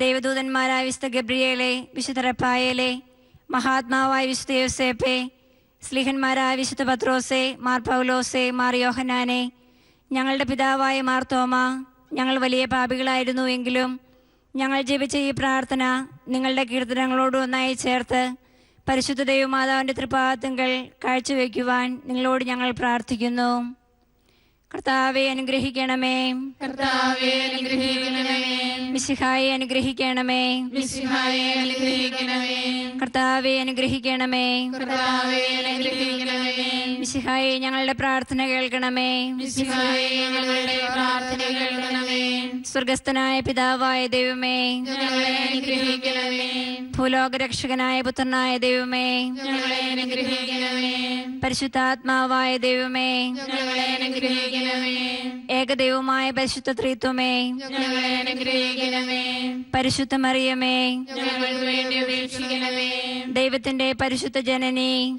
ദൈവദൂതന്മാരായ വിശുദ്ധ ഗബ്രിയേലെ വിശുദ്ധ റപ്പായേലെ മഹാത്മാവായ വിശുദ്ധ യോസേപ്പെ സ്ലിഹന്മാരായ വിശുദ്ധ പത്രോസെ മാർ പൗലോസെ മാർ യോഹനാനെ ഞങ്ങളുടെ പിതാവായ മാർ തോമ ഞങ്ങൾ വലിയ പാപികളായിരുന്നു എങ്കിലും ഞങ്ങൾ ജീവിച്ച ഈ പ്രാർത്ഥന നിങ്ങളുടെ കീർത്തനങ്ങളോട് ഒന്നായി ചേർത്ത് പരിശുദ്ധ ദൈവമാതാവിന്റെ തൃപ്പാദത്തിങ്കൽ കാഴ്ചവെക്കുവാൻ നിങ്ങളോട് ഞങ്ങൾ പ്രാർത്ഥിക്കുന്നു. കർത്താവെ അനുഗ്രഹിക്കണമേ. കർത്താവെ അനുഗ്രഹിക്കണമേ. മിശിഹായെ അനുഗ്രഹിക്കണമേ. മിശിഹായെ അനുഗ്രഹിക്കണമേ. കർത്താവെ അനുഗ്രഹിക്കണമേ. കർത്താവെ അനുഗ്രഹിക്കണമേ. മിശിഹായെ ഞങ്ങളുടെ പ്രാർത്ഥന കേൾക്കണമേ. മിശിഹായെ ഞങ്ങളുടെ പ്രാർത്ഥന കേൾക്കണമേ. സ്വർഗസ്ഥനായ പിതാവായ ദൈവമേ. ഞങ്ങളെ അനുഗ്രഹിക്കണമേ. ഭൂലോകരക്ഷകനായ പുത്രനായ ദൈവമേ. ഞങ്ങളെ അനുഗ്രഹിക്കണമേ. പരിശുദ്ധാത്മാവായ ദൈവമേ. ഞങ്ങളെ അനുഗ്രഹിക്കണമേ. ഏകദൈവമായ പരിശുദ്ധ ത്രിത്വമേ. പരിശുദ്ധ മറിയമേ. ദൈവത്തിന്റെ പരിശുദ്ധ ജനനി.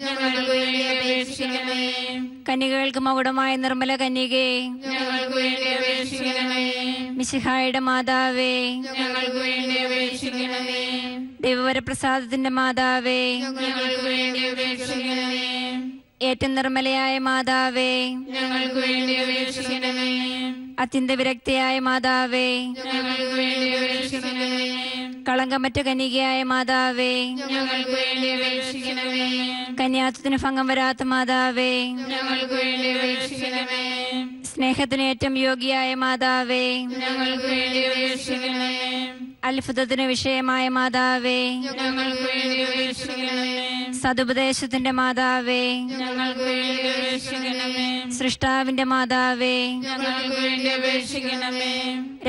കന്യകൾക്ക് മകുടമായ നിർമ്മല കന്യകേ. മിശിഹായുടെ മാതാവേ. ദൈവവരപ്രസാദത്തിന്റെ മാതാവേ. ഏറ്റവും നിർമ്മലയായ മാതാവേ ഞങ്ങൾക്ക് വേണ്ടി അപേക്ഷിക്കണമേ. അത്യന്ത വിരക്തിയായ മാതാവേ ഞങ്ങൾക്ക് വേണ്ടി അപേക്ഷിക്കണമേ. കളങ്കമറ്റ കന്യകയായ മാതാവേ ഞങ്ങൾക്ക് വേണ്ടി അപേക്ഷിക്കണമേ. കന്യാത്വത്തിന് ഭംഗം വരാത്ത മാതാവേ ഞങ്ങൾക്ക് വേണ്ടി അപേക്ഷിക്കണമേ. സ്നേഹത്തിന് ഏറ്റവും യോഗിയായ മാതാവേ ഞങ്ങൾക്ക് വേണ്ടി അപേക്ഷിക്കണമേ. അത്ഭുതത്തിന് വിഷയമായ മാതാവേ ഞങ്ങൾക്ക് വേണ്ടി അപേക്ഷിക്കണമേ. സതുപദേശത്തിന്റെ മാതാവേ ഞങ്ങൾക്ക് വേണ്ടി അപേക്ഷിക്കണമേ. സൃഷ്ടാവിന്റെ മാതാവേ ഞങ്ങൾക്ക് വേണ്ടി അപേക്ഷിക്കണമേ.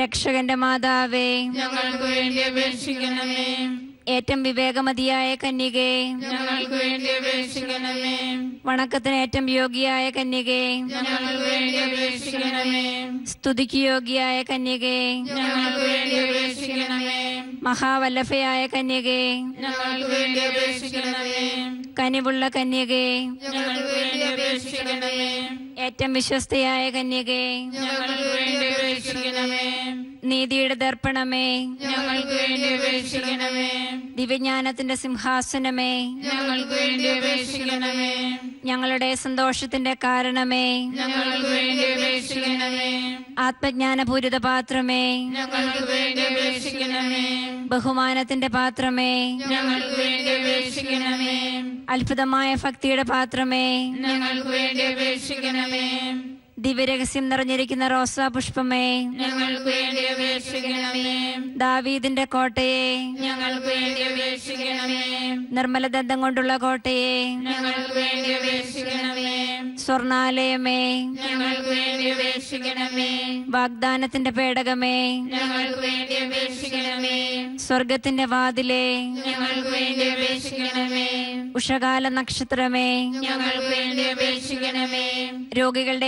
രക്ഷകന്റെ മാതാവേ ഞങ്ങൾക്ക് വേണ്ടി അപേക്ഷിക്കണമേ. ഏറ്റവും വിവേകമതിയായ കന്യകേ. ഞങ്ങൾക്ക് വേണ്ടി അപേക്ഷിക്കണമേ. വണക്കത്തിന് ഏറ്റവും യോഗിയായ കന്യകേ. ഞങ്ങൾക്ക് വേണ്ടി അപേക്ഷിക്കണമേ. സ്തുതിക്ക് യോഗിയായ കന്യകേ. ഞങ്ങൾക്ക് വേണ്ടി അപേക്ഷിക്കണമേ. മഹാവല്ലഭയായ കന്യകേ. ഞങ്ങൾക്ക് വേണ്ടി അപേക്ഷിക്കണമേ. കനിവുള്ള കന്യകേ. ഞങ്ങൾക്ക് വേണ്ടി അപേക്ഷിക്കണമേ. ഏറ്റവും വിശ്വസ്തയായ കന്യകേ. ഞങ്ങൾക്ക് വേണ്ടി അപേക്ഷിക്കണമേ. നീതിയുടെ ദർപ്പണമേ. ഞങ്ങൾക്ക് വേണ്ടി അപേക്ഷിക്കണമേ. ദിവ്യജ്ഞാനത്തിന്റെ സിംഹാസനമേ. ഞങ്ങൾക്ക് വേണ്ടി അപേക്ഷിക്കണമേ. ഞങ്ങളുടെ സന്തോഷത്തിന്റെ കാരണമേ. ഞങ്ങൾക്ക് വേണ്ടി അപേക്ഷിക്കണമേ. ആത്മജ്ഞാനപൂരിത പാത്രമേ. ഞങ്ങൾക്ക് വേണ്ടി അപേക്ഷിക്കണമേ. ബഹുമാനത്തിന്റെ പാത്രമേ. ഞങ്ങൾക്ക് വേണ്ടി അപേക്ഷിക്കണമേ. അത്ഭുതമായ ഭക്തിയുടെ പാത്രമേ. ഞങ്ങൾക്ക് വേണ്ടി അപേക്ഷിക്കണമേ. ദിവ്യരഹസ്യം നിറഞ്ഞിരിക്കുന്ന റോസാ പുഷ്പമേ. ഞങ്ങൾക്ക് വേണ്ടി അപേക്ഷിക്കണമേ. ദാവീദിന്റെ കോട്ടയെ. ഞങ്ങൾക്ക് വേണ്ടി അപേക്ഷിക്കണമേ. നിർമ്മല ദന്തം കൊണ്ടുള്ള കോട്ടയെ. ഞങ്ങൾക്ക് വേണ്ടി അപേക്ഷിക്കണമേ. സ്വർണാലയമേ ഞങ്ങൾക്ക് വേണ്ടി അപേക്ഷിക്കണമേ. വാഗ്ദാനത്തിന്റെ പേടകമേ. ഞങ്ങൾക്ക് വേണ്ടി അപേക്ഷിക്കണമേ. സ്വർഗത്തിന്റെ വാതിലേ. ഞങ്ങൾക്ക് വേണ്ടി അപേക്ഷിക്കണമേ. ഉഷകാല നക്ഷത്രമേ. ഞങ്ങൾക്ക് വേണ്ടി അപേക്ഷിക്കണമേ. രോഗികളുടെ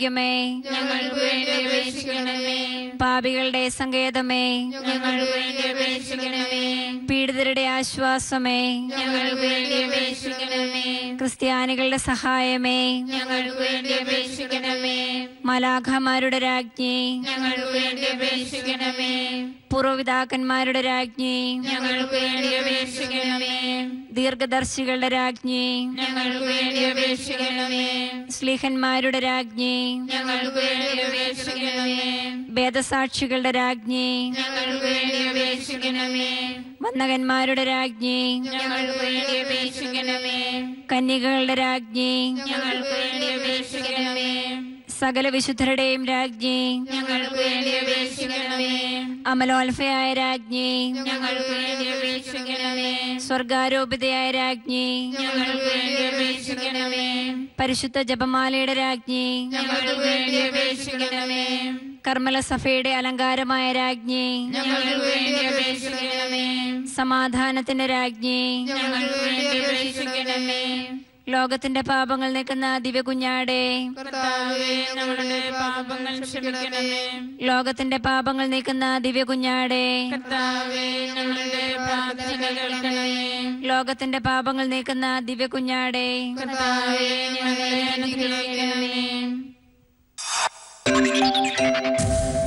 ഞങ്ങൾക്ക് വേണ്ടി അപേക്ഷിക്കണമേ. പാപികളുടെ സങ്കേതമേ ഞങ്ങൾക്ക് വേണ്ടി അപേക്ഷിക്കണമേ. പീഡിതരുടെ ആശ്വാസമേ ഞങ്ങൾക്ക് വേണ്ടി അപേക്ഷിക്കണമേ. ക്രിസ്ത്യാനികളുടെ സഹായമേ ഞങ്ങൾക്ക് വേണ്ടി അപേക്ഷിക്കണമേ. മലാഖമാരുടെ രാജ്ഞി ഞങ്ങൾക്ക് വേണ്ടി അപേക്ഷിക്കണമേ. പൂർവപിതാക്കന്മാരുടെ രാജ്ഞി ഞങ്ങൾക്ക് വേണ്ടി അപേക്ഷിക്കണമേ. ദീർഘദർശികളുടെ രാജ്ഞി ഞങ്ങൾക്ക് വേണ്ടി അപേക്ഷിക്കണമേ. സ്ലീഹന്മാരുടെ രാജ്ഞി ഞങ്ങൾക്ക് വേണ്ടി അപേക്ഷിക്കണമേ. വേദസാക്ഷികളുടെ രാജ്ഞി ഞങ്ങൾക്ക് വേണ്ടി അപേക്ഷിക്കണമേ. വന്ദകന്മാരുടെ രാജ്ഞി ഞങ്ങൾക്ക് വേണ്ടി അപേക്ഷിക്കണമേ. കന്യകകളുടെ രാജ്ഞി ഞങ്ങൾക്ക് വേണ്ടി അപേക്ഷിക്കണമേ. സകല വിശുദ്ധരുടെയും രാജ്ഞി ഞങ്ങൾക്ക് വേണ്ടി അപേക്ഷിക്കണമേ. അമലോൽഫയായ രാജ്ഞി ഞങ്ങൾക്ക് വേണ്ടി അപേക്ഷിക്കണമേ. സ്വർഗാരോപിതയായ രാജ്ഞി ഞങ്ങൾക്ക് വേണ്ടി അപേക്ഷിക്കണമേ. പരിശുദ്ധ ജപമാലയുടെ രാജ്ഞി ഞങ്ങൾക്ക് വേണ്ടി അപേക്ഷിക്കണമേ. കർമ്മല സഭയുടെ അലങ്കാരമായ രാജ്ഞി ഞങ്ങൾക്ക് വേണ്ടി അപേക്ഷിക്കണമേ. സമാധാനത്തിന്റെ രാജ്ഞി ഞങ്ങൾക്ക് വേണ്ടി അപേക്ഷിക്കണമേ. ലോകത്തിന്റെ പാപങ്ങൾ നീക്കുന്ന ദിവ്യ കുഞ്ഞാടെ. ഞങ്ങളുടെ പാപങ്ങൾ ക്ഷമിക്കണമേ. ലോകത്തിന്റെ പാപങ്ങൾ നീക്കുന്ന ദിവ്യ കുഞ്ഞാടെ. ലോകത്തിന്റെ പാപങ്ങൾ നീക്കുന്ന ദിവ്യ കുഞ്ഞാടെ. Thank ഞങ്ങളെ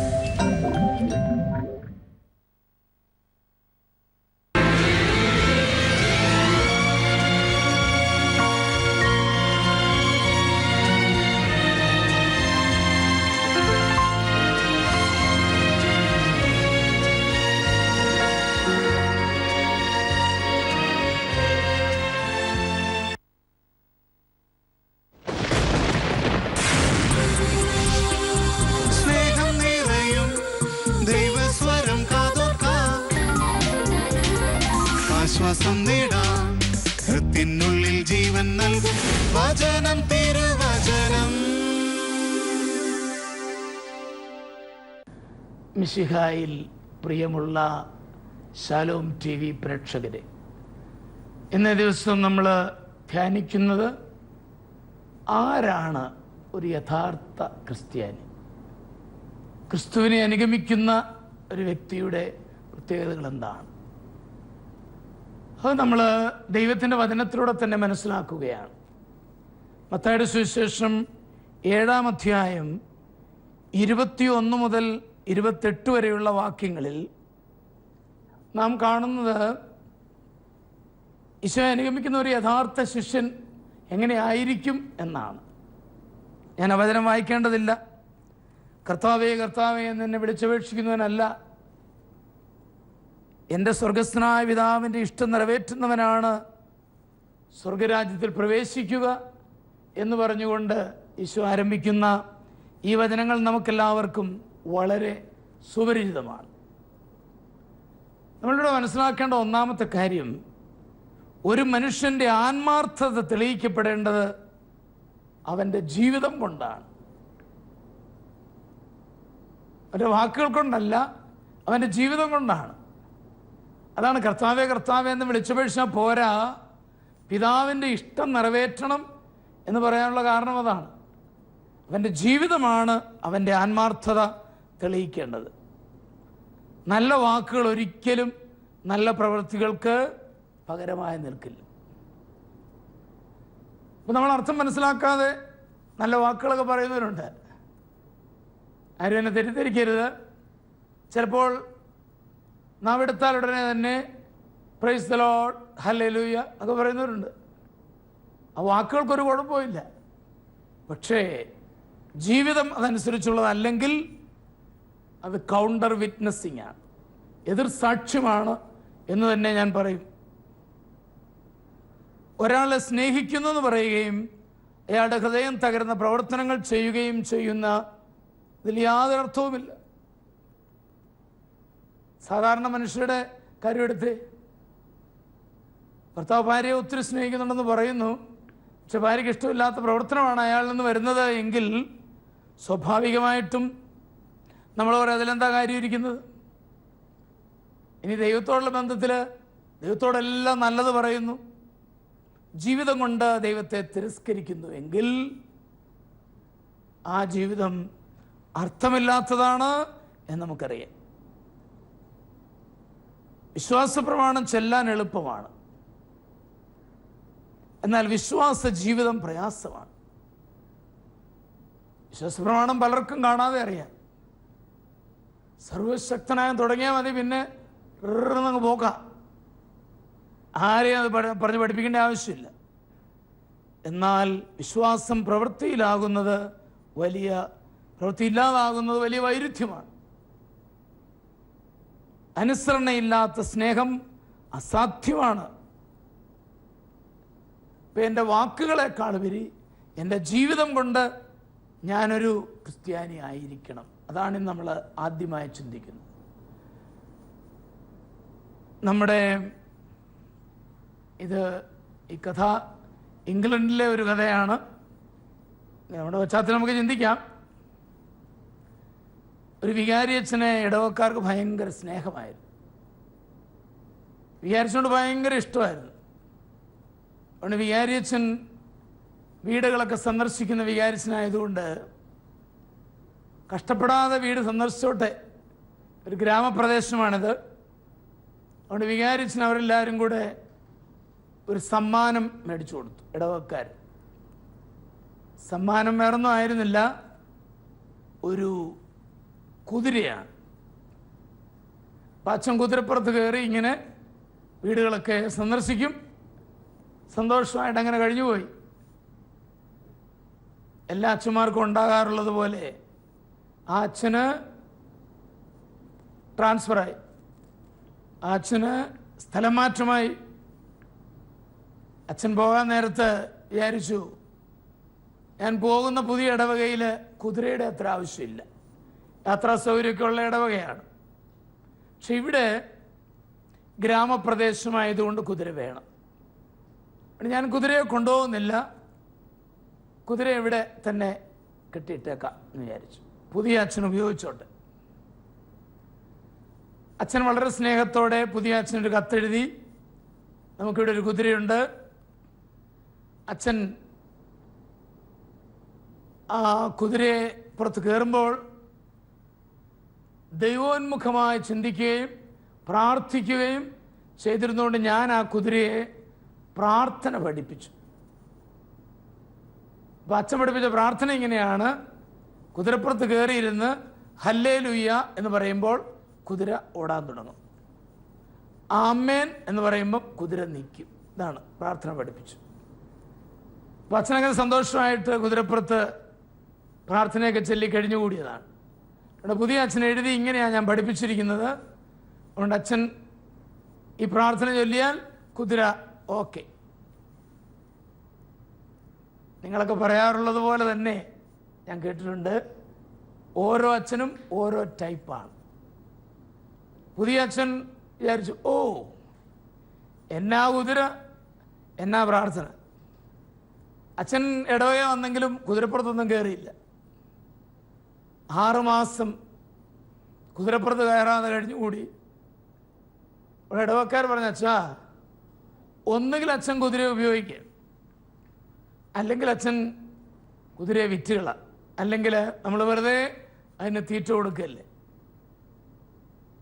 വചനം തിരുവചനം മിശിഹായിൽ പ്രിയമുള്ള ശാലോം ടി വി പ്രേക്ഷകരെ ഇന്നേ ദിവസം നമ്മൾ ധ്യാനിക്കുന്നത് ആരാണ് ഒരു യഥാർത്ഥ ക്രിസ്ത്യാനി? ക്രിസ്തുവിനെ അനുഗമിക്കുന്ന ഒരു വ്യക്തിയുടെ പ്രത്യേകതകൾ എന്താണ്? അത് നമ്മൾ ദൈവത്തിന്റെ വചനത്തിലൂടെ തന്നെ മനസ്സിലാക്കുകയാണ്. മത്തായുടെ സുവിശേഷം ഏഴാം അധ്യായം ഇരുപത്തിയൊന്ന് മുതൽ ഇരുപത്തെട്ട് വരെയുള്ള വാക്യങ്ങളിൽ നാം കാണുന്നത് ഈശോ അനുഗമിക്കുന്ന ഒരു യഥാർത്ഥ ശിഷ്യൻ എങ്ങനെയായിരിക്കും എന്നാണ്. ഞാൻ അവചനം വായിക്കേണ്ടതില്ല. കർത്താവേ കർത്താവേ എന്ന് എന്നെ വിളിച്ചപേക്ഷിക്കുന്നവനല്ല. എന്റെ സ്വർഗസ്ഥനായ പിതാവിന്റെ ഇഷ്ടം നിറവേറ്റുന്നവനാണ്. സ്വർഗരാജ്യത്തിൽ പ്രവേശിക്കുക. എന്ന് പറഞ്ഞുകൊണ്ട് ഈശോ ആരംഭിക്കുന്ന ഈ വചനങ്ങൾ നമുക്കെല്ലാവർക്കും വളരെ സുപരിചിതമാണ്. നമ്മളിവിടെ മനസ്സിലാക്കേണ്ട ഒന്നാമത്തെ കാര്യം ഒരു മനുഷ്യന്റെ ആത്മാർത്ഥത തെളിയിക്കപ്പെടേണ്ടത് അവന്റെ ജീവിതം കൊണ്ടാണ്. അവന്റെ വാക്കുകൾ കൊണ്ടല്ല അവന്റെ ജീവിതം കൊണ്ടാണ്. അതാണ് കർത്താവേ കർത്താവെ എന്ന് വിളിച്ചപേക്ഷ പോരാ. പിതാവിന്റെ ഇഷ്ടം നിറവേറ്റണം എന്ന് പറയാനുള്ള കാരണം അതാണ്. അവന്റെ ജീവിതമാണ് അവന്റെ ആത്മാർത്ഥത തെളിയിക്കേണ്ടത്. നല്ല വാക്കുകൾ ഒരിക്കലും നല്ല പ്രവൃത്തികൾക്ക് പകരമായി നിൽക്കില്ല. അപ്പം നമ്മൾ അർത്ഥം മനസ്സിലാക്കാതെ നല്ല വാക്കുകളൊക്കെ പറയുന്നവരുണ്ട്. ആരും എന്നെ തെറ്റിദ്ധരിക്കരുത്. ചിലപ്പോൾ നാം എടുത്താൽ ഉടനെ തന്നെ പ്രൈസ് ദ ലോഡ് ഹല്ലേലൂയ ഒക്കെ പറയുന്നവരുണ്ട്. ആ വാക്കുകൾക്കൊരു കുഴപ്പമില്ല. പക്ഷേ ജീവിതം അതനുസരിച്ചുള്ളതല്ലെങ്കിൽ അത് കൗണ്ടർ വിറ്റ്നസ്സിങ് ആണ്. എതിർ സാക്ഷ്യമാണ് എന്ന് തന്നെ ഞാൻ പറയും. ഒരാളെ സ്നേഹിക്കുന്നു എന്ന് പറയുകയും അയാളുടെ ഹൃദയം തകരുന്ന പ്രവർത്തനങ്ങൾ ചെയ്യുകയും ചെയ്യുന്ന ഇതിൽ യാതൊരു അർത്ഥവുമില്ല. സാധാരണ മനുഷ്യരുടെ കാര്യമെടുത്ത് ഭർത്താവ് ഭാര്യയെ ഒത്തിരി സ്നേഹിക്കുന്നുണ്ടെന്ന് പറയുന്നു. പക്ഷെ ഭാര്യയ്ക്ക് ഇഷ്ടമില്ലാത്ത പ്രവർത്തനമാണ് അയാളിൽ നിന്ന് വരുന്നത് എങ്കിൽ സ്വാഭാവികമായിട്ടും നമ്മൾ പറയും അതിലെന്താ കാര്യം ഇരിക്കുന്നത്? ഇനി ദൈവത്തോടുള്ള ബന്ധത്തിൽ ദൈവത്തോടെല്ലാം നല്ലത് പറയുന്നു. ജീവിതം കൊണ്ട് ദൈവത്തെ തിരസ്കരിക്കുന്നു എങ്കിൽ ആ ജീവിതം അർത്ഥമില്ലാത്തതാണ് എന്ന് നമുക്കറിയാം. വിശ്വാസ പ്രമാണം ചെല്ലാൻ എളുപ്പമാണ്. എന്നാൽ വിശ്വാസ ജീവിതം പ്രയാസമാണ്. വിശ്വാസപ്രമാണം പലർക്കും കാണാതെ അറിയാം. സർവശക്തനായ തുടങ്ങിയാൽ മതി പിന്നെ അങ്ങ് പോക്കാം ആരെയും അത് പറഞ്ഞ് പഠിപ്പിക്കേണ്ട ആവശ്യമില്ല. എന്നാൽ വിശ്വാസം പ്രവൃത്തിയിലാകുന്നത് വലിയ പ്രവൃത്തി ഇല്ലാതാകുന്നത് വലിയ വൈരുദ്ധ്യമാണ്. അനുസരണയില്ലാത്ത സ്നേഹം അസാധ്യമാണ്. ഇപ്പം എന്റെ വാക്കുകളെക്കാൾ ഉപരി എന്റെ ജീവിതം കൊണ്ട് ഞാനൊരു ക്രിസ്ത്യാനി ആയിരിക്കണം. അതാണ് നമ്മൾ ആദ്യമായി ചിന്തിക്കുന്നത്. നമ്മുടെ ഇത് ഈ കഥ ഇംഗ്ലണ്ടിലെ ഒരു കഥയാണ്. നമ്മുടെ പശ്ചാത്തലം നമുക്ക് ചിന്തിക്കാം. ഒരു വികാരി അച്ഛനെ ഇടവക്കാർക്ക് ഭയങ്കര സ്നേഹമായിരുന്നു. വികാരിച്ചോണ്ട് ഭയങ്കര ഇഷ്ടമായിരുന്നു. അതുകൊണ്ട് വികാരിയച്ഛൻ വീടുകളൊക്കെ സന്ദർശിക്കുന്ന വികാരിച്ചനായതുകൊണ്ട് കഷ്ടപ്പെടാതെ വീട് സന്ദർശിച്ചോട്ടെ. ഒരു ഗ്രാമപ്രദേശമാണിത്. അതുകൊണ്ട് വികാരിച്ചൻ അവരെല്ലാവരും കൂടെ ഒരു സമ്മാനം മേടിച്ചു കൊടുത്തു ഇടവക്കാർ സമ്മാനം വേറൊന്നും ആയിരുന്നില്ല. ഒരു കുതിരയാണ്. അച്ഛൻ കുതിരപ്പുറത്ത് കയറി ഇങ്ങനെ വീടുകളൊക്കെ സന്ദർശിക്കും. സന്തോഷമായിട്ട് അങ്ങനെ കഴിഞ്ഞുപോയി. എല്ലാ അച്ഛന്മാർക്കും ഉണ്ടാകാറുള്ളത് പോലെ ആ അച്ഛന് ട്രാൻസ്ഫറായി. ആ അച്ഛന് സ്ഥലം മാറ്റമായി. അച്ഛൻ പോകാൻ നേരത്ത് വിചാരിച്ചു ഞാൻ പോകുന്ന പുതിയ ഇടവകയിൽ കുതിരയുടെ അത്ര ആവശ്യമില്ല. യാത്രാ സൗകര്യമൊക്കെയുള്ള ഇടവകയാണ്. പക്ഷെ ഇവിടെ ഗ്രാമപ്രദേശമായതുകൊണ്ട് കുതിര വേണം. ഞാൻ കുതിരയെ കൊണ്ടുപോകുന്നില്ല. കുതിര ഇവിടെ തന്നെ കെട്ടിയിട്ടേക്കാം എന്ന് വിചാരിച്ചു. പുതിയ അച്ഛൻ ഉപയോഗിച്ചോട്ടെ. അച്ഛൻ വളരെ സ്നേഹത്തോടെ പുതിയ അച്ഛനൊരു കത്തെഴുതി. നമുക്കിവിടെ ഒരു കുതിരയുണ്ട്. അച്ഛൻ ആ കുതിരയെ പുറത്ത് കയറുമ്പോൾ ദൈവോന്മുഖമായി ചിന്തിക്കുകയും പ്രാർത്ഥിക്കുകയും ചെയ്തിരുന്നുകൊണ്ട് ഞാൻ ആ കുതിരയെ പ്രാർത്ഥന പഠിപ്പിച്ചു. അപ്പൊ അച്ഛൻ പഠിപ്പിച്ച പ്രാർത്ഥന ഇങ്ങനെയാണ്. കുതിരപ്പുറത്ത് കയറിയിരുന്ന് ഹല്ലേ ലുയ്യ എന്ന് പറയുമ്പോൾ കുതിര ഓടാൻ തുടങ്ങും. ആമേൻ എന്ന് പറയുമ്പോൾ കുതിര നിൽക്കും ഇതാണ് പ്രാർത്ഥന പഠിപ്പിച്ചു. അപ്പം അച്ഛനങ്ങനെ സന്തോഷമായിട്ട് കുതിരപ്പുറത്ത് പ്രാർത്ഥനയൊക്കെ ചൊല്ലി കഴിഞ്ഞുകൂടിയതാണ് അവിടെ പുതിയ അച്ഛൻ എഴുതി ഇങ്ങനെയാണ് ഞാൻ പഠിപ്പിച്ചിരിക്കുന്നത്. അതുകൊണ്ട് അച്ഛൻ ഈ പ്രാർത്ഥന ചൊല്ലിയാൽ കുതിര ഓക്കെ. നിങ്ങളൊക്കെ പറയാറുള്ളത് പോലെ തന്നെ ഞാൻ കേട്ടിട്ടുണ്ട്. ഓരോ അച്ഛനും ഓരോ ടൈപ്പാണ്. പുതിയ അച്ഛൻ വിചാരിച്ചു ഓ എന്നാ കുതിര എന്നാ പ്രാർത്ഥന. അച്ഛൻ ഇടവയ വന്നെങ്കിലും കുതിരപ്പുറത്തൊന്നും കയറിയില്ല. ആറുമാസം കുതിരപ്പുറത്ത് കയറാതെ കഴിഞ്ഞുകൂടി. ഇടവക്കാർ പറഞ്ഞ അച്ഛാ ഒന്നുകിൽ അച്ഛൻ കുതിരയെ ഉപയോഗിക്കുക അല്ലെങ്കിൽ അച്ഛൻ കുതിരയെ വിറ്റുകള അല്ലെങ്കിൽ നമ്മൾ വെറുതെ അതിന് തീറ്റ കൊടുക്കല്ലേ?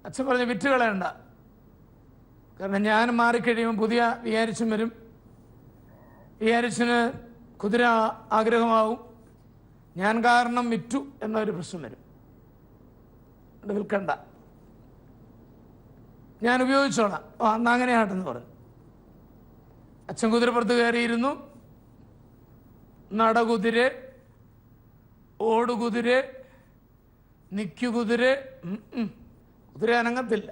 അച്ഛൻ പറഞ്ഞ് വിറ്റ് കളയണ്ട കാരണം ഞാൻ മാറിക്കഴിയുമ്പോൾ പുതിയ വിചാരിച്ചൻ വരും. വിചാരിച്ചന് കുതിര ആഗ്രഹമാവും. ഞാൻ കാരണം വിറ്റു എന്നൊരു പ്രശ്നം വരും. വിൽക്കണ്ട. ഞാൻ ഉപയോഗിച്ചോളാം. അന്ന് അങ്ങനെയാട്ടെന്ന് പറഞ്ഞു. അച്ഛൻ കുതിരപ്പുറത്ത് കയറിയിരുന്നു. നടകുതിര ഓടുകുതിര നിക്കുകുതിര. കുതിര അനങ്ങത്തില്ല.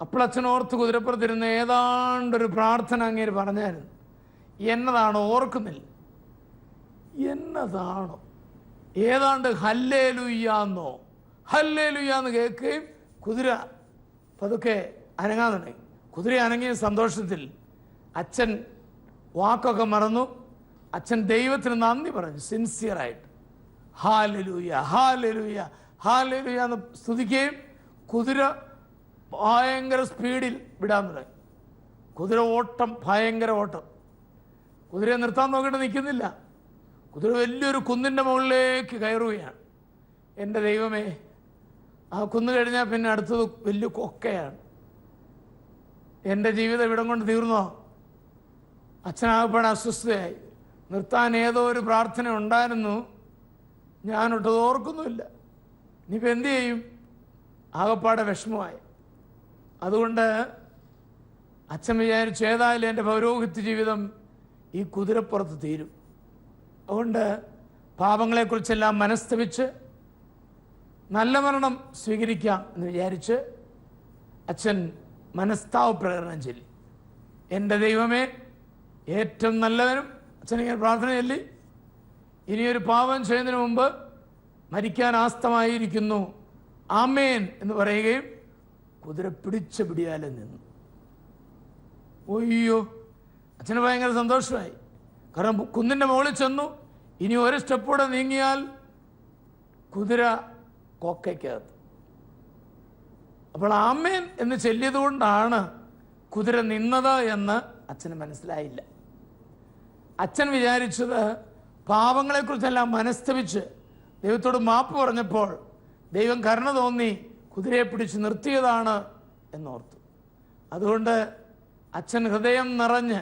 അപ്പോൾ അച്ഛൻ ഓർത്ത് കുതിരപ്പുറത്തിരുന്ന് ഏതാണ്ടൊരു പ്രാർത്ഥന അങ്ങേര് പറഞ്ഞായിരുന്നു. എന്നതാണോ ഓർക്കുന്നില്ല. എന്നതാണോ? ഏതാണ്ട് ഹല്ലേ ലുയ്യാന്നോ ഹല്ലേ ലുയ്യാന്ന് കേൾക്കുകയും കുതിര പതുക്കെ അനങ്ങാൻ തുടങ്ങി. കുതിര അനങ്ങിയ സന്തോഷത്തിൽ അച്ഛൻ വാക്കൊക്കെ മറന്നു. അച്ഛൻ ദൈവത്തിന് നന്ദി പറഞ്ഞു. സിൻസിയറായിട്ട് ഹാലലൂയ ഹാലലൂയ ഹാലലൂയ എന്ന് സ്തുതിക്കുകയും കുതിര ഭയങ്കര സ്പീഡിൽ വിടാൻ തുടങ്ങി. കുതിര ഓട്ടം ഭയങ്കര ഓട്ടം. കുതിരയെ നിർത്താൻ നോക്കിയിട്ട് നിൽക്കുന്നില്ല. കുതിര വലിയൊരു കുന്നിന്റെ മുകളിലേക്ക് കയറുകയാണ്. എന്റെ ദൈവമേ ആ കുന്ന് കഴിഞ്ഞാൽ പിന്നെ അടുത്തത് വലിയ കൊക്കയാണ്. എന്റെ ജീവിതം ഇവിടം കൊണ്ട് തീർന്നോ? അച്ഛനാകപ്പാടെ അസ്വസ്ഥയായി നിർത്താൻ ഏതോ ഒരു പ്രാർത്ഥന ഉണ്ടായിരുന്നു. ഞാനൊട്ടത് ഓർക്കുന്നുമില്ല. ഇനിയിപ്പോൾ എന്തു ചെയ്യും? ആകപ്പാടെ വിഷമമായി. അതുകൊണ്ട് അച്ഛൻ വിചാരിച്ചു ഏതായാലും എന്റെ പൗരോഹിത്യ ജീവിതം ഈ കുതിരപ്പുറത്ത് തീരും. അതുകൊണ്ട് പാപങ്ങളെക്കുറിച്ചെല്ലാം മനസ്തപിച്ച് നല്ല മരണം സ്വീകരിക്കാം എന്ന് വിചാരിച്ച് അച്ഛൻ മനസ്താവ പ്രകടനം ചൊല്ലി. എന്റെ ദൈവമേ ഏറ്റവും നല്ലവനും അച്ഛനിങ്ങനെ പ്രാർത്ഥനയല്ലേ? ഇനിയൊരു പാപം ചെയ്യുന്നതിന് മുമ്പ് മരിക്കാൻ ആസ്തമായിരിക്കുന്നു. ആമേൻ എന്ന് പറയുകയും കുതിര പിടിച്ച പിടിയാലെ നിന്നു. ഒയ്യോ അച്ഛന് ഭയങ്കര സന്തോഷമായി. കാരണം കുന്നിന്റെ മുകളിൽ ചെന്നു. ഇനി ഒരു സ്റ്റെപ്പ് കൂടെ നീങ്ങിയാൽ കുതിര കൊക്കയ്ക്കകത്ത്. അപ്പോൾ ആമേൻ എന്ന് ചൊല്ലിയതുകൊണ്ടാണ് കുതിര നിന്നത് എന്ന് അച്ഛന് മനസ്സിലായില്ല. അച്ഛൻ വിചാരിച്ചത് പാവങ്ങളെക്കുറിച്ചെല്ലാം മനസ്തപിച്ച് ദൈവത്തോട് മാപ്പ് പറഞ്ഞപ്പോൾ ദൈവം കരുണ തോന്നി കുതിരയെ പിടിച്ച് നിർത്തിയതാണ് എന്നോർത്തു. അതുകൊണ്ട് അച്ഛൻ ഹൃദയം നിറഞ്ഞ്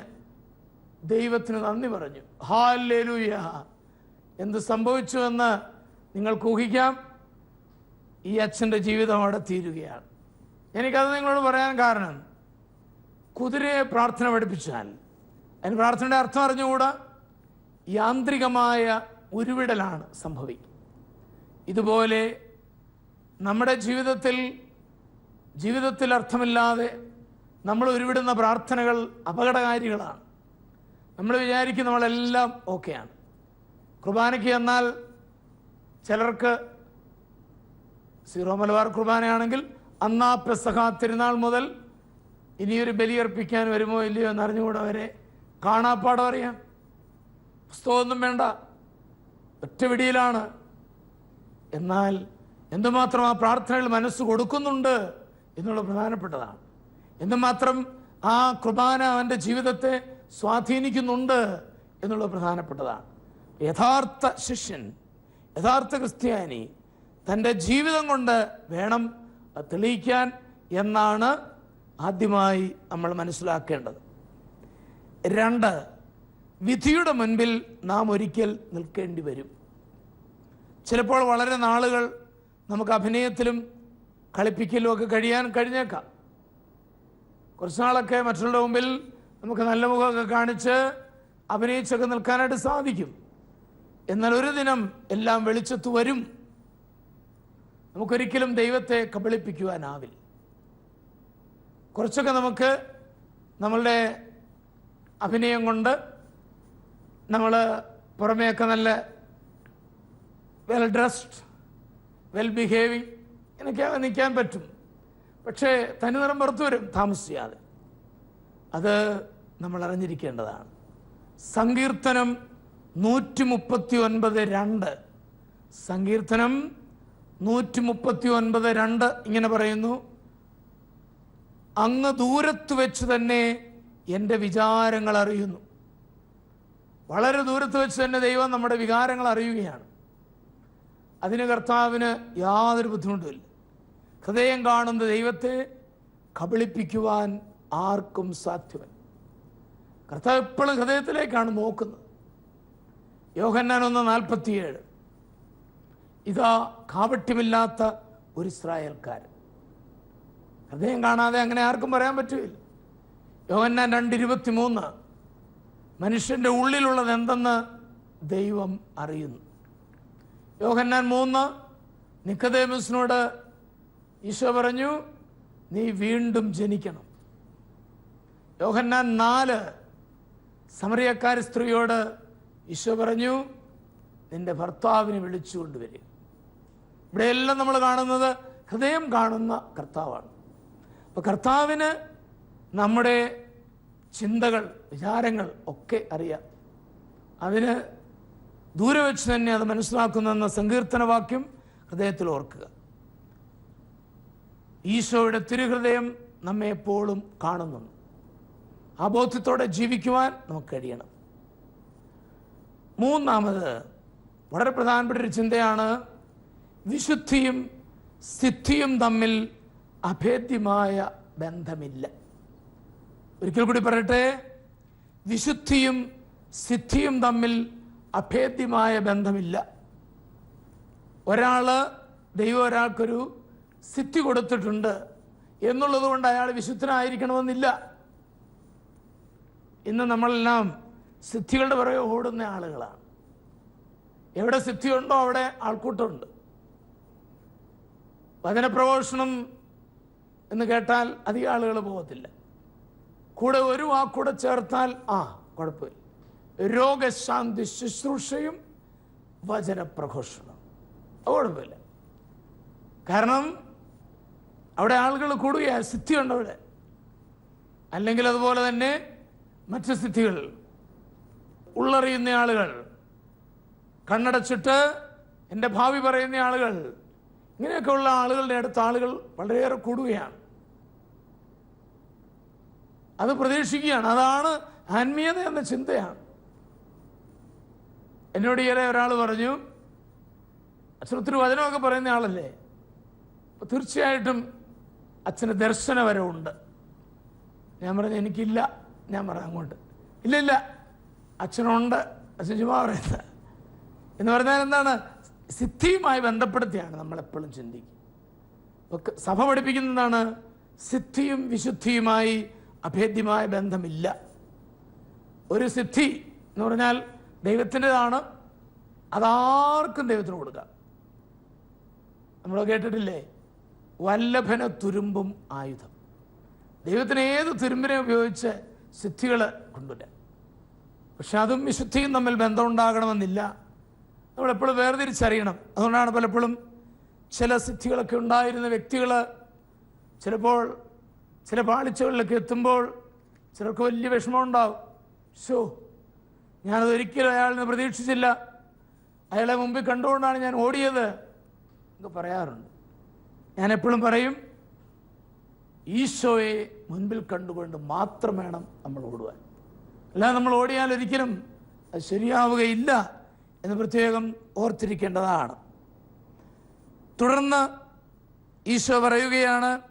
ദൈവത്തിന് നന്ദി പറഞ്ഞു. ഹാലേലൂയ എന്ത് സംഭവിച്ചുവെന്ന് നിങ്ങൾക്ക് ഊഹിക്കാം? ഈ അച്ഛന്റെ ജീവിതം അവിടെ തീരുകയാണ്. എനിക്കത് നിങ്ങളോട് പറയാൻ കാരണം കുതിരയെ പ്രാർത്ഥന പഠിപ്പിച്ചാൽ. അതിന് പ്രാർത്ഥനയുടെ അർത്ഥം അറിഞ്ഞുകൂടാ? യാന്ത്രികമായ ഉരുവിടലാണ് സംഭവിക്കുക. ഇതുപോലെ നമ്മുടെ ജീവിതത്തിൽ ജീവിതത്തിൽ അർത്ഥമില്ലാതെ നമ്മൾ ഉരുവിടുന്ന പ്രാർത്ഥനകൾ അപകടകാരികളാണ്. നമ്മൾ വിചാരിക്കും നമ്മളെല്ലാം ഓക്കെയാണ്. കുർബാനയ്ക്ക് എന്നാൽ ചിലർക്ക് സീറോ മലബാർ കുർബാനയാണെങ്കിൽ അന്നാ പ്രസഹ തിരുനാൾ മുതൽ ഇനിയൊരു ബലിയർപ്പിക്കാൻ വരുമോ ഇല്ലയോ എന്ന് എന്നറിഞ്ഞുകൂടെ അവരെ. കാണാപ്പാടം അറിയാം പുസ്തകമൊന്നും വേണ്ട. ഒറ്റ വിടിയിലാണ്. എന്നാൽ എന്തുമാത്രം ആ പ്രാർത്ഥനകൾ മനസ്സ് കൊടുക്കുന്നുണ്ട് എന്നുള്ള പ്രധാനപ്പെട്ടതാണ്. എന്തുമാത്രം ആ കുർബാന അവന്റെ ജീവിതത്തെ സ്വാധീനിക്കുന്നുണ്ട് എന്നുള്ള പ്രധാനപ്പെട്ടതാണ്. യഥാർത്ഥ ശിഷ്യൻ യഥാർത്ഥ ക്രിസ്ത്യാനി തന്റെ ജീവിതം കൊണ്ട് വേണം തെളിയിക്കാൻ എന്നാണ് ആദ്യമായി നമ്മൾ മനസ്സിലാക്കേണ്ടത് രണ്ട് വിധിയുടെ മുൻപിൽ നാം ഒരിക്കൽ നിൽക്കേണ്ടി വരും. ചിലപ്പോൾ വളരെ നാളുകൾ നമുക്ക് അഭിനയത്തിലും കളിപ്പിക്കലും ഒക്കെ കഴിയാൻ കഴിഞ്ഞേക്കാം. കുറച്ച് നാളൊക്കെ മറ്റുള്ളവരുടെ മുമ്പിൽ നമുക്ക് നല്ല മുഖമൊക്കെ കാണിച്ച് അഭിനയിച്ചൊക്കെ നിൽക്കാനായിട്ട് സാധിക്കും. എന്നാൽ ഒരു ദിനം എല്ലാം വെളിച്ചത്ത് വരും. നമുക്കൊരിക്കലും ദൈവത്തെ കബളിപ്പിക്കുവാനാവില്ല. കുറച്ചൊക്കെ നമുക്ക് നമ്മളുടെ അഭിനയം കൊണ്ട് നമ്മൾ പുറമേയൊക്കെ നല്ല വെൽ ഡ്രസ്ഡ് വെൽ ബിഹേവിങ് ഇങ്ങനെയൊക്കെ നിൽക്കാൻ പറ്റും. പക്ഷേ തനിനിറം പുറത്തു വരും താമസിയാതെ. അത് നമ്മൾ അറിഞ്ഞിരിക്കേണ്ടതാണ്. സങ്കീർത്തനം നൂറ്റി മുപ്പത്തി ഒൻപത് രണ്ട്. സങ്കീർത്തനം നൂറ്റി മുപ്പത്തി ഒൻപത് രണ്ട് ഇങ്ങനെ പറയുന്നു. അങ്ങ് ദൂരത്ത് വെച്ച് തന്നെ എന്റെ വിചാരങ്ങൾ അറിയുന്നു. വളരെ ദൂരത്ത് വെച്ച് തന്നെ ദൈവം നമ്മുടെ വികാരങ്ങൾ അറിയുകയാണ്. അതിന് കർത്താവിന് യാതൊരു ബുദ്ധിമുട്ടുമില്ല ഹൃദയം കാണുന്ന ദൈവത്തെ കബളിപ്പിക്കുവാൻ ആർക്കും സാധ്യമല്ല. കർത്താവ് എപ്പോഴും ഹൃദയത്തിലേക്കാണ് നോക്കുന്നത്. യോഹന്നാൻ ഒന്ന് നാൽപ്പത്തിയേഴ്. ഇതാ കാപട്യമില്ലാത്ത ഒരു ഇസ്രായേൽക്കാരൻ. ഹൃദയം കാണാതെ അങ്ങനെ ആർക്കും പറയാൻ പറ്റില്ല യോഹന്നാൻ രണ്ടിരുപത്തി മൂന്ന് മനുഷ്യന്റെ ഉള്ളിലുള്ളത് എന്തെന്ന് ദൈവം അറിയുന്നു. യോഹന്നാൻ മൂന്ന്. നിക്കദേമസിനോട് ഈശോ പറഞ്ഞു നീ വീണ്ടും ജനിക്കണം. യോഹന്നാൻ നാല്. സമറിയക്കാരി സ്ത്രീയോട് ഈശോ പറഞ്ഞു നിന്റെ ഭർത്താവിനെ വിളിച്ചുകൊണ്ടുവരിക ഇവിടെയെല്ലാം നമ്മൾ കാണുന്നത് ഹൃദയം കാണുന്ന കർത്താവാണ്. അപ്പോൾ കർത്താവിന് നമ്മുടെ ചിന്തകൾ വിചാരങ്ങൾ ഒക്കെ അറിയാം. അതിന് ദൂരെ വെച്ച് തന്നെ അത് മനസ്സിലാക്കുന്നെന്ന സങ്കീർത്തന വാക്യം ഹൃദയത്തിൽ ഓർക്കുക. ഈശോയുടെ തിരുഹൃദയം നമ്മെ എപ്പോഴും കാണുന്നുണ്ട്. ആ ബോധ്യത്തോടെ ജീവിക്കുവാൻ നമുക്ക് കഴിയണം. മൂന്നാമത് വളരെ പ്രധാനപ്പെട്ട ഒരു ചിന്തയാണ് വിശുദ്ധിയും സിദ്ധിയും തമ്മിൽ അഭേദ്യമായ ബന്ധമില്ല. ഒരിക്കൽ കൂടി പറയട്ടെ വിശുദ്ധിയും സിദ്ധിയും തമ്മിൽ അഭേദ്യമായ ബന്ധമില്ല. ഒരാൾ ദൈവം ഒരാൾക്കൊരു സിദ്ധി കൊടുത്തിട്ടുണ്ട് എന്നുള്ളത് കൊണ്ട് അയാൾ വിശുദ്ധനായിരിക്കണമെന്നില്ല. ഇന്ന് നമ്മളെല്ലാം സിദ്ധികളുടെ പുറകെ ഓടുന്ന ആളുകളാണ്. എവിടെ സിദ്ധിയുണ്ടോ അവിടെ ആൾക്കൂട്ടമുണ്ട്. വചനപ്രഘോഷണം എന്ന് കേട്ടാൽ അധികം ആളുകൾ പോകത്തില്ല. കൂടെ ഒരു വാക്കൂടെ ചേർത്താൽ ആ കുഴപ്പമില്ല. രോഗശാന്തി ശുശ്രൂഷയും വചനപ്രഘോഷണം അത് കുഴപ്പമില്ല. കാരണം അവിടെ ആളുകൾ കൂടുകയാണ് സിദ്ധിയുണ്ട് അവിടെ. അല്ലെങ്കിൽ അതുപോലെ തന്നെ മറ്റ് സിദ്ധികൾ. ഉള്ളറിയുന്ന ആളുകൾ. കണ്ണടച്ചിട്ട് എന്റെ ഭാവി പറയുന്ന ആളുകൾ. ഇങ്ങനെയൊക്കെയുള്ള ആളുകളുടെ അടുത്ത് ആളുകൾ വളരെയേറെ കൂടുകയാണ്. അത് പ്രതീക്ഷിക്കുകയാണ്. അതാണ് ആത്മീയത എന്ന ചിന്തയാണ്. എന്നോട് ഈയിടെ ഒരാൾ പറഞ്ഞു അച്ഛൻ ഒത്തിരി വചനമൊക്കെ പറയുന്ന ആളല്ലേ? തീർച്ചയായിട്ടും അച്ഛന് ദർശന വരവുണ്ട് ഞാൻ പറഞ്ഞു എനിക്കില്ല. ഞാൻ പറഞ്ഞു അങ്ങോട്ട്. ഇല്ല ഇല്ല. അച്ഛനുണ്ട്. അച്ഛൻ ചുമ്മാ പറയുന്നത് എന്ന് പറഞ്ഞാൽ എന്താണ്? സിദ്ധിയുമായി ബന്ധപ്പെടുത്തിയാണ് നമ്മളെപ്പോഴും ചിന്തിക്കുക. സഭ പഠിപ്പിക്കുന്നതാണ് സിദ്ധിയും വിശുദ്ധിയുമായി അഭേദ്യമായ ബന്ധമില്ല. ഒരു സിദ്ധി എന്ന് പറഞ്ഞാൽ ദൈവത്തിന്റെതാണ് അതാർക്കും ദൈവത്തിന് കൊടുക്കുക. നമ്മൾ കേട്ടിട്ടില്ലേ? വല്ലഭന തുരുമ്പും ആയുധം. ദൈവത്തിന് ഏത് തുരുമ്പിനെ ഉപയോഗിച്ച് സിദ്ധികൾ കൊണ്ടുവരാം പക്ഷെ അതും വിശുദ്ധിയും തമ്മിൽ ബന്ധമുണ്ടാകണമെന്നില്ല. നമ്മൾ എപ്പോഴും വേർതിരിച്ചറിയണം. അതുകൊണ്ടാണ് പലപ്പോഴും ചില സിദ്ധികളൊക്കെ ഉണ്ടായിരുന്ന വ്യക്തികൾ ചിലപ്പോൾ ചില പാളിച്ചകളിലൊക്കെ എത്തുമ്പോൾ ചിലർക്ക് വലിയ വിഷമമുണ്ടാവും ഷോ ഞാനത് ഒരിക്കലും അയാളിൽ നിന്ന് പ്രതീക്ഷിച്ചില്ല. അയാളെ മുമ്പിൽ കണ്ടുകൊണ്ടാണ് ഞാൻ ഓടിയത് എന്നൊക്കെ പറയാറുണ്ട്. ഞാൻ എപ്പോഴും പറയും ഈശോയെ മുൻപിൽ കണ്ടുകൊണ്ട് മാത്രം വേണം നമ്മൾ ഓടുവാൻ. അല്ലാതെ നമ്മൾ ഓടിയാൽ ഒരിക്കലും അത് ശരിയാവുകയില്ല എന്ന് പ്രത്യേകം ഓർത്തിരിക്കേണ്ടതാണ്. തുടർന്ന് ഈശോ പറയുകയാണ്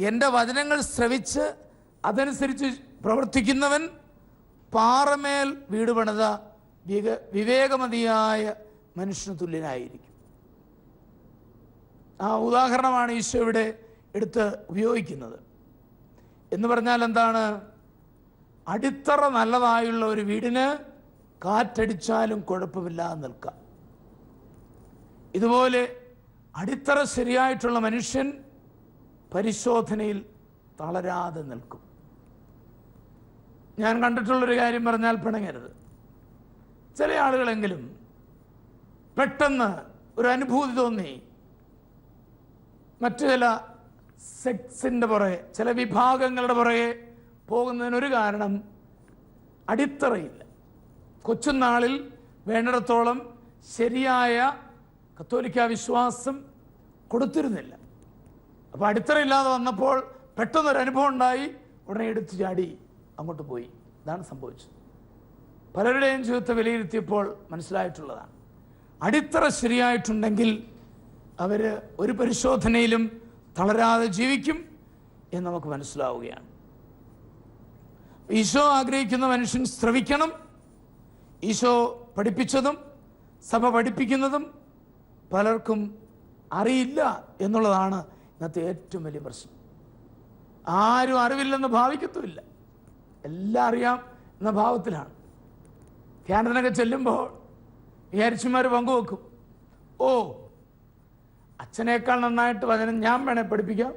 എന്റെ വചനങ്ങൾ ശ്രവിച്ച് അതനുസരിച്ച് പ്രവർത്തിക്കുന്നവൻ പാറമേൽ വീട് പണിത വിക വിവേകമതിയായ മനുഷ്യന് തുല്യനായിരിക്കും. ആ ഉദാഹരണമാണ് ഈശോ ഇവിടെ എടുത്ത് ഉപയോഗിക്കുന്നത്. എന്ന് പറഞ്ഞാൽ എന്താണ്? അടിത്തറ നല്ലതായുള്ള ഒരു വീടിന് കാറ്റടിച്ചാലും കുഴപ്പമില്ലാതെ നിൽക്കാം. ഇതുപോലെ അടിത്തറ ശരിയായിട്ടുള്ള മനുഷ്യൻ പരിശോധനയിൽ തളരാതെ നിൽക്കും. ഞാൻ കണ്ടിട്ടുള്ളൊരു കാര്യം പറഞ്ഞാൽ പിണങ്ങരുത്. ചില ആളുകളെങ്കിലും പെട്ടെന്ന് ഒരു അനുഭൂതി തോന്നി. മറ്റു ചില സെക്സിന്റെ പുറകെ ചില വിഭാഗങ്ങളുടെ പുറകെ പോകുന്നതിനൊരു കാരണം അടിത്തറയില്ല. കൊച്ചുനാളിൽ വേണ്ടിടത്തോളം ശരിയായ കത്തോലിക്ക വിശ്വാസം കൊടുത്തിരുന്നില്ല. അപ്പോൾ അടിത്തറയില്ലാതെ വന്നപ്പോൾ പെട്ടെന്നൊരു അനുഭവം ഉണ്ടായി. ഉടനെ എടുത്തു ചാടി അങ്ങോട്ട് പോയി. ഇതാണ് സംഭവിച്ചത്. പലരുടെയും ജീവിതത്തെ വിലയിരുത്തിയപ്പോൾ മനസ്സിലായിട്ടുള്ളതാണ്. അടിത്തറ ശരിയായിട്ടുണ്ടെങ്കിൽ അവർ ഒരു പരിശോധനയിലും തളരാതെ ജീവിക്കും എന്ന് നമുക്ക് മനസ്സിലാവുകയാണ്. ഈശോ ആഗ്രഹിക്കുന്ന മനുഷ്യൻ ശ്രവിക്കണം ഈശോ പഠിപ്പിച്ചതും സഭ പഠിപ്പിക്കുന്നതും പലർക്കും അറിയില്ല എന്നുള്ളതാണ് ഇന്നത്തെ ഏറ്റവും വലിയ പ്രശ്നം. ആരും അറിവില്ലെന്ന് ഭാവിക്കത്തുമില്ല. എല്ലാം അറിയാം എന്ന ഭാവത്തിലാണ്. ധ്യാനത്തിനൊക്കെ ചെല്ലുമ്പോൾ വിചാരിച്ചുമാർ പങ്കുവെക്കും. ഓ അച്ഛനേക്കാൾ നന്നായിട്ട് വചനം ഞാൻ വേണേ പഠിപ്പിക്കാം.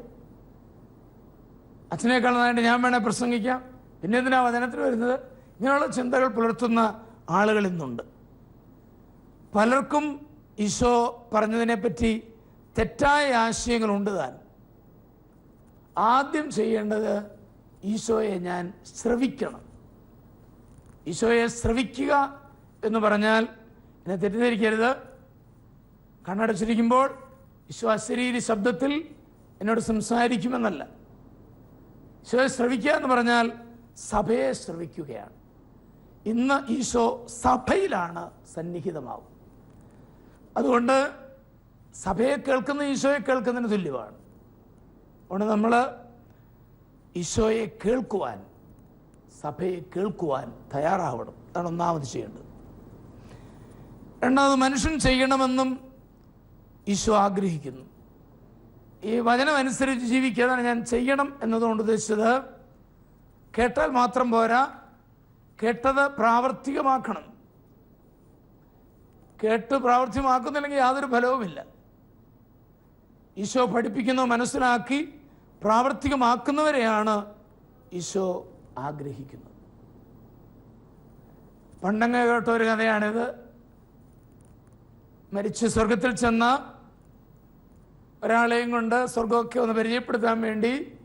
അച്ഛനേക്കാൾ നന്നായിട്ട് ഞാൻ വേണേ പ്രസംഗിക്കാം. പിന്നെ എന്തിനാ വചനത്തിൽ വരുന്നത്? ഇങ്ങനെയുള്ള ചിന്തകൾ പുലർത്തുന്ന ആളുകൾ ഇന്നുണ്ട്. പലർക്കും ഈശോ പറഞ്ഞതിനെപ്പറ്റി തെറ്റായ ആശയങ്ങളുണ്ട് താൻ. ആദ്യം ചെയ്യേണ്ടത് ഈശോയെ ഞാൻ ശ്രവിക്കണം. ഈശോയെ ശ്രവിക്കുക എന്ന് പറഞ്ഞാൽ എന്നെ തെറ്റിദ്ധരിക്കരുത്. കണ്ണടച്ചിരിക്കുമ്പോൾ ഈശോ അശരീരി ശബ്ദത്തിൽ എന്നോട് സംസാരിക്കുമെന്നല്ല. ഈശോയെ ശ്രവിക്കുക എന്ന് പറഞ്ഞാൽ സഭയെ ശ്രവിക്കുകയാണ്. ഇന്ന് ഈശോ സഭയിലാണ് സന്നിഹിതമാവും അതുകൊണ്ട് സഭയെ കേൾക്കുന്ന ഈശോയെ കേൾക്കുന്നതിന് തുല്യമാണ്. അതുകൊണ്ട് നമ്മൾ ഈശോയെ കേൾക്കുവാൻ സഭയെ കേൾക്കുവാൻ തയ്യാറാവണം. അതാണ് ഒന്നാമത് ചെയ്യേണ്ടത്. രണ്ടാമത് മനുഷ്യൻ ചെയ്യണമെന്നും ഈശോ ആഗ്രഹിക്കുന്നു. ഈ വചനം അനുസരിച്ച് ജീവിക്കാതാണ് ഞാൻ ചെയ്യണം എന്നതുകൊണ്ട് ഉദ്ദേശിച്ചത് കേട്ടാൽ മാത്രം പോരാ കേട്ടത് പ്രാവർത്തികമാക്കണം. കേട്ട് പ്രാവർത്തികമാക്കുന്നില്ലെങ്കിൽ യാതൊരു ഫലവുമില്ല. ഈശോ പഠിപ്പിക്കുന്നത് മനസ്സിലാക്കി പ്രാവർത്തികമാക്കുന്നവരെയാണ് ഈശോ ആഗ്രഹിക്കുന്നത്. പണ്ടങ്ങ് കേട്ട ഒരു കഥയാണിത്. മരിച്ച് സ്വർഗത്തിൽ ചെന്ന ഒരാളെയും കൊണ്ട് സ്വർഗമൊക്കെ ഒന്ന് പരിചയപ്പെടുത്താൻ വേണ്ടി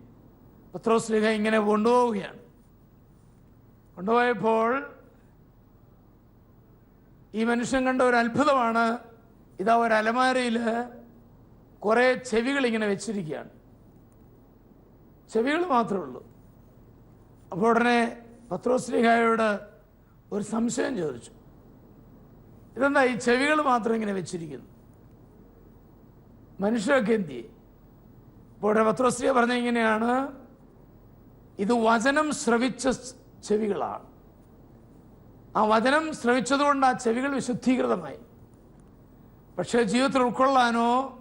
പത്രോസ്ലിഹ ഇങ്ങനെ കൊണ്ടുപോവുകയാണ്. കൊണ്ടുപോയപ്പോൾ ഈ മനുഷ്യൻ കണ്ട ഒരു അത്ഭുതമാണ്. ഇതാ ഒരു അലമാരയിൽ കുറേ ചെവികൾ ഇങ്ങനെ വെച്ചിരിക്കുകയാണ്. ചെവികൾ മാത്രമേ ഉള്ളൂ. അപ്പോൾ ഉടനെ പത്രോസ്ലിഹായോട് ഒരു സംശയം ചോദിച്ചു. ഇതെന്താ ഈ ചെവികൾ മാത്രം ഇങ്ങനെ വെച്ചിരിക്കുന്നു? മനുഷ്യരൊക്കെ എന്ത് ചെയ്യും? അപ്പോൾ ഉടനെ പത്രോസ്ലിഹ പറഞ്ഞ ഇങ്ങനെയാണ്. ഇത് വചനം ശ്രവിച്ച ചെവികളാണ്. ആ വചനം ശ്രവിച്ചതുകൊണ്ട് ആ ചെവികൾ വിശുദ്ധീകൃതമായി. പക്ഷേ ജീവിതത്തിൽ ഉൾക്കൊള്ളാനോ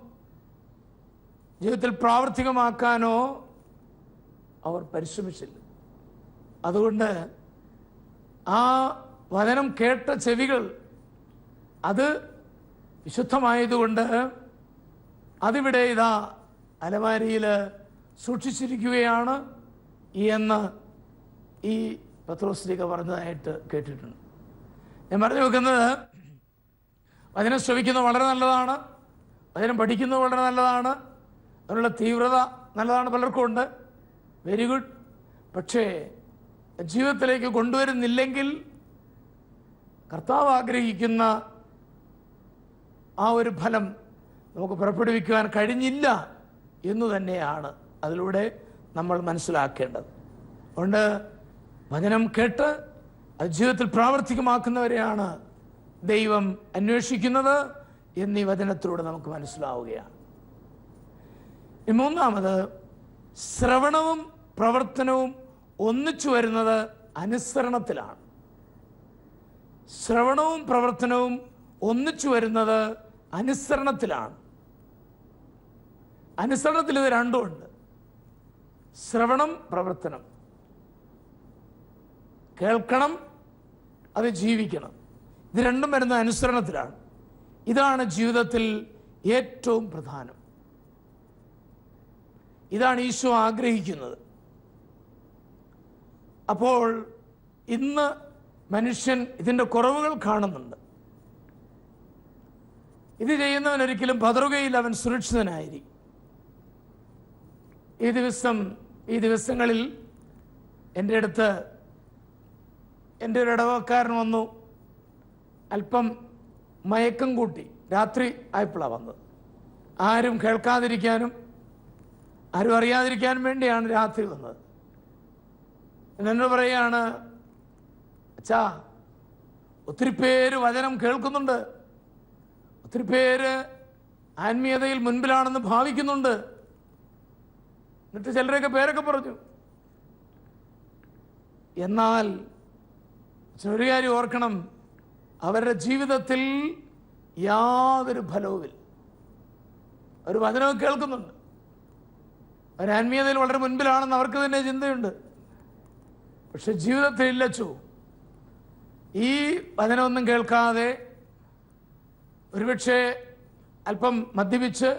ജീവിതത്തിൽ പ്രാവർത്തികമാക്കാനോ അവർ പരിശ്രമിച്ചില്ല. അതുകൊണ്ട് ആ വചനം കേട്ട ചെവികൾ അത് വിശുദ്ധമായതുകൊണ്ട് അതിവിടെ ഇതാ അലമാരിയിൽ സൂക്ഷിച്ചിരിക്കുകയാണ് എന്ന് ഈ പത്രോസ്ലിക പറഞ്ഞതായിട്ട് കേട്ടിട്ടുണ്ട്. ഞാൻ പറഞ്ഞു വെക്കുന്നത് വചനം ശ്രവിക്കുന്നത് വളരെ നല്ലതാണ്. വചനം പഠിക്കുന്നത് വളരെ നല്ലതാണ്. അതിനുള്ള തീവ്രത നല്ലതാണ് പലർക്കും ഉണ്ട്. വെരി ഗുഡ് പക്ഷേ ജീവിതത്തിലേക്ക് കൊണ്ടുവരുന്നില്ലെങ്കിൽ കർത്താവ് ആഗ്രഹിക്കുന്ന ആ ഒരു ഫലം നമുക്ക് പുറപ്പെടുവിക്കുവാൻ കഴിഞ്ഞില്ല എന്ന് തന്നെയാണ് അതിലൂടെ നമ്മൾ മനസ്സിലാക്കേണ്ടത്. അതുകൊണ്ട് വചനം കേട്ട് അത് ജീവിതത്തിൽ പ്രാവർത്തികമാക്കുന്നവരെയാണ് ദൈവം അന്വേഷിക്കുന്നത് എന്നീ വചനത്തിലൂടെ നമുക്ക് മനസ്സിലാവുകയാണ്. മൂന്നാമത് ശ്രവണവും പ്രവർത്തനവും ഒന്നിച്ചു വരുന്നത് അനുസരണത്തിലാണ്. ശ്രവണവും പ്രവർത്തനവും ഒന്നിച്ചു വരുന്നത് അനുസരണത്തിലാണ്. അനുസരണത്തിൽ ഇത് രണ്ടുമുണ്ട് ശ്രവണം പ്രവർത്തനം. കേൾക്കണം അത് ജീവിക്കണം. ഇത് രണ്ടും വരുന്ന അനുസരണത്തിലാണ്. ഇതാണ് ജീവിതത്തിൽ ഏറ്റവും പ്രധാനം. ഇതാണ് ഈശോ ആഗ്രഹിക്കുന്നത്. അപ്പോൾ ഇന്ന് മനുഷ്യൻ ഇതിന്റെ കുറവുകൾ കാണുന്നുണ്ട്. ഇത് ചെയ്യുന്നവൻ ഒരിക്കലും പതറുകയിൽ അവൻ സുരക്ഷിതനായിരിക്കും. ഈ ദിവസം ഈ ദിവസങ്ങളിൽ എന്റെ അടുത്ത് എന്റെ ഒരു ഇടവക്കാരൻ വന്നു. അല്പം മയക്കം കൂട്ടി. രാത്രി ആയപ്പോഴാണ് വന്നത്. ആരും കേൾക്കാതിരിക്കാനും ആരും അറിയാതിരിക്കാൻ വേണ്ടിയാണ് രാത്രി വന്നത്. എന്നോട് പറയാണ് അച്ഛാ ഒത്തിരി പേര് വചനം കേൾക്കുന്നുണ്ട്. ഒത്തിരി പേര് ആത്മീയതയിൽ മുൻപിലാണെന്ന് ഭാവിക്കുന്നുണ്ട്. എന്നിട്ട് ചിലരൊക്കെ പേരൊക്കെ പറഞ്ഞു. എന്നാൽ ഒരു കാര്യം ഓർക്കണം. അവരുടെ ജീവിതത്തിൽ യാതൊരു ഫലവുമില്ല. ഒരു വചനവും കേൾക്കുന്നുണ്ട്. അവർ ആത്മീയതയിൽ വളരെ മുൻപിലാണെന്ന് അവർക്ക് തന്നെ ചിന്തയുണ്ട്. പക്ഷെ ജീവിതത്തിൽ ഇല്ലച്ചു ഈ വചനമൊന്നും കേൾക്കാതെ ഒരുപക്ഷെ അല്പം മദ്യപിച്ച്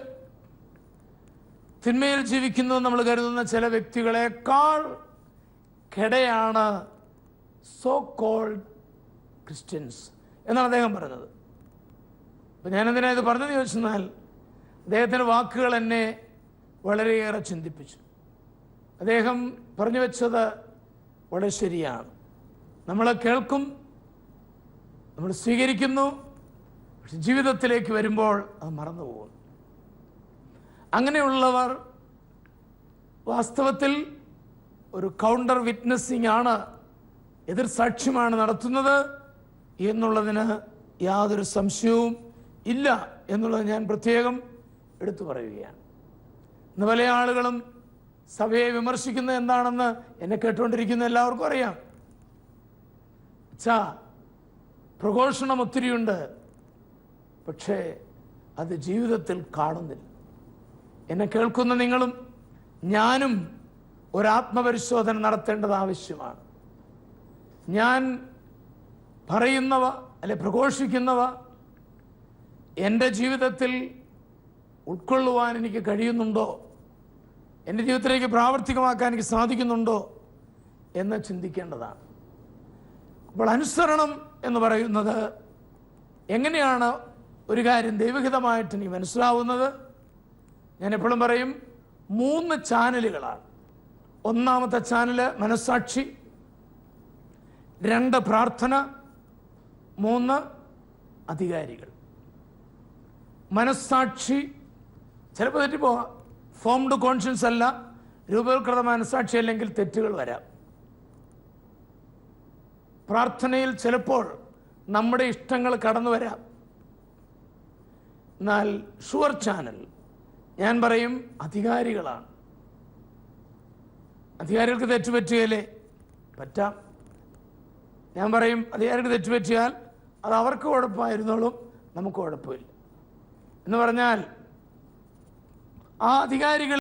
തിന്മയിൽ ജീവിക്കുന്നു നമ്മൾ കരുതുന്ന ചില വ്യക്തികളെക്കാൾ കെടയാണ് സോ കോൾഡ് ക്രിസ്ത്യൻസ് എന്നാണ് അദ്ദേഹം പറഞ്ഞത്. അപ്പം ഞാനെന്തിനാ ഇത് പറഞ്ഞതെന്ന് ചോദിച്ചെന്നാൽ അദ്ദേഹത്തിന്റെ വാക്കുകൾ എന്നെ വളരെയേറെ ചിന്തിപ്പിച്ചു. അദ്ദേഹം പറഞ്ഞു വെച്ചത് വളരെ ശരിയാണ്. നമ്മൾ കേൾക്കും നമ്മൾ സ്വീകരിക്കുന്നു പക്ഷെ ജീവിതത്തിലേക്ക് വരുമ്പോൾ അത് മറന്നു പോകുന്നു. അങ്ങനെയുള്ളവർ വാസ്തവത്തിൽ ഒരു കൗണ്ടർ വിറ്റ്നസ്സിംഗ് ആണ് എതിർ സാക്ഷ്യമാണ് നടത്തുന്നത് എന്നുള്ളതിന് യാതൊരു സംശയവും ഇല്ല എന്നുള്ളത് ഞാൻ പ്രത്യേകം എടുത്തു പറയുകയാണ്. ഇന്ന് പല ആളുകളും സഭയെ വിമർശിക്കുന്നത് എന്താണെന്ന് എന്നെ കേട്ടുകൊണ്ടിരിക്കുന്ന എല്ലാവർക്കും അറിയാം. അച്ഛാ പ്രഘോഷണം ഒത്തിരിയുണ്ട്. പക്ഷേ അത് ജീവിതത്തിൽ കാണുന്നില്ല. എന്നെ കേൾക്കുന്ന നിങ്ങളും ഞാനും ഒരാത്മപരിശോധന നടത്തേണ്ടത് ആവശ്യമാണ്. ഞാൻ പറയുന്നവ അല്ലെ പ്രഘോഷിക്കുന്നവ എന്റെ ജീവിതത്തിൽ ഉൾക്കൊള്ളുവാൻ എനിക്ക് കഴിയുന്നുണ്ടോ? എന്റെ ജീവിതത്തിലേക്ക് പ്രാവർത്തികമാക്കാൻ എനിക്ക് സാധിക്കുന്നുണ്ടോ എന്ന് ചിന്തിക്കേണ്ടതാണ്. അപ്പോൾ അനുസരണം എന്ന് പറയുന്നത് എങ്ങനെയാണ് ഒരു കാര്യം ദൈവഹിതമായിട്ട് എനിക്ക് മനസ്സിലാവുന്നത്? ഞാൻ എപ്പോഴും പറയും മൂന്ന് ചാനലുകളാണ്. ഒന്നാമത്തെ ചാനൽ മനസ്സാക്ഷി രണ്ട് പ്രാർത്ഥന മൂന്ന് അധികാരികൾ. മനസ്സാക്ഷി ചിലപ്പോൾ തെറ്റിപ്പോവാം. ഫോംഡ് കോൺഷ്യൻസ് അല്ല രൂപവൽകൃത മനസാക്ഷി അല്ലെങ്കിൽ തെറ്റുകൾ വരാം. പ്രാർത്ഥനയിൽ ചിലപ്പോൾ നമ്മുടെ ഇഷ്ടങ്ങൾ കടന്നു വരാം. എന്നാൽ ഷുവർ ചാനൽ ഞാൻ പറയും അധികാരികളാണ്. അധികാരികൾക്ക് തെറ്റുപറ്റിയാലേ പറ്റാം. ഞാൻ പറയും അധികാരികൾക്ക് തെറ്റുപറ്റിയാൽ അത് അവർക്ക് കുഴപ്പമായിരുന്നോളും നമുക്ക് കുഴപ്പമില്ല. എന്ന് പറഞ്ഞാൽ ആ അധികാരികൾ